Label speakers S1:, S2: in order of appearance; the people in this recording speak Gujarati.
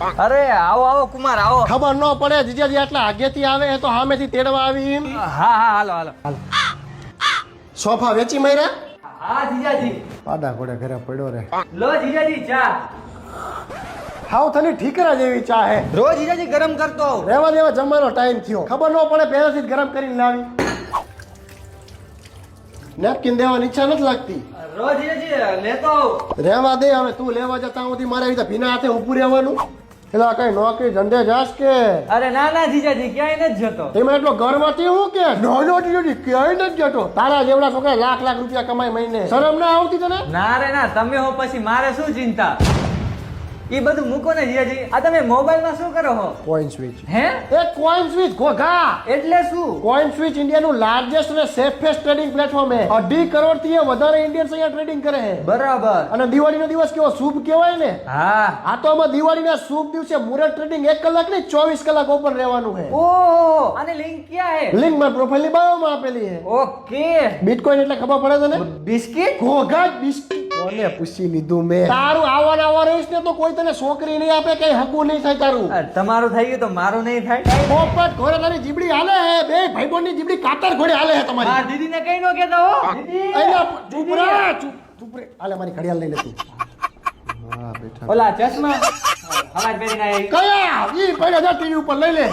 S1: અરે આવો આવો કુમાર આવો.
S2: ખબર ન પડે જીજાજી આટલા આગેથી આવે એ તો સામેથી તેડવા આવી એમ.
S1: હા હા હાલો હાલો. હાલો
S2: સોફા વેચી માર્યા?
S1: હા જીજાજી.
S2: પાડા ઘોડે ઘરે પડ્યો રે.
S1: લો જીજાજી ચા.
S2: હાવ થની ઠીકરા જેવી ચા હે.
S1: રોજ જીજાજી ગરમ કરતો.
S2: રહેવા દેવા જમવાનો ટાઈમ થયો. ખબર ન પડે પહેલેથી જ ગરમ કરીને લાવી. નેપકિન દેવાની ઈચ્છા નથી લાગતી.
S1: રોજ જીજાજી લેતો
S2: રેવા દે હવે તું લેવા જતા હું મારે રીતે ભીના હાથે ઊભું રહેવાનું. એટલે કઈ નોકરી ધંધે જાસ કે?
S1: અરે ના ના જીજાજી ક્યાંય નથી જતો.
S2: એમાં એટલો ઘરમાંથી હું કે? નો નો જીજાજી ક્યાંય નથી જતો. તારા જેવડા છોકરા લાખ લાખ રૂપિયા કમાય મહિને. શરમ ના આવતી તને?
S1: ના રે ના તમે હો પછી મારે શું ચિંતા? ઈ બધું મૂકો ને જીજાજી આ તમે મોબાઈલમાં શું કરો છો
S2: કોઈન સ્વિચ
S1: હે?
S2: એ કોઈન સ્વિચ ઘોઘા
S1: એટલે શું?
S2: કોઈન સ્વિચ ઇન્ડિયાનું લાર્જેસ્ટ અને સેફેસ્ટ ટ્રેડિંગ પ્લેટફોર્મ છે અઢી કરોડથી વધારે ઇન્ડિયન્સ અહીંયા ટ્રેડિંગ કરે છે.
S1: બરાબર.
S2: અને દિવાળીનો દિવસ કેવો શુભ કહેવાય ને?
S1: હા.
S2: આ તો આમાં દિવાળીના શુભ દિવસે મુરત ટ્રેડિંગ એક કલાક નહીં ચોવીસ કલાક ઓપન રહેવાનું છે.
S1: ઓ અને લિંક ક્યાં હે?
S2: લિંક મારી પ્રોફાઇલની બાયોમાં આપેલી છે.
S1: ઓકે.
S2: બિટકોઈન એટલે ખબર પડે તને?
S1: બિસ્કિટ?
S2: ઘોઘા બિસ્કિટ. કોને પૂછી લીધું મેં? તારું ને તો કોઈ તને છોકરી નહીં આપે કઈ હકું નહીં થાય તારું.
S1: તમારું થઈ ગયું તો મારું નહીં થાય.
S2: પોપટ ઘોડે તારી જીબડી હાલે હે બે ભાઈબંધની જીબડી કાતર ઘોડે હાલે હે
S1: હા
S2: દીદી
S1: ને કઈ નો કેતો હો.
S2: અહીંયા ચૂપ રે ચૂપ રે. હાલે મારી ઘડિયાળ લઈ લે તું.
S1: ઓલા ચશ્મા. હવાજ પહેરીને ના
S2: કયા? ઈ પડ્યા જા ટીવી ઉપર લઈ લે.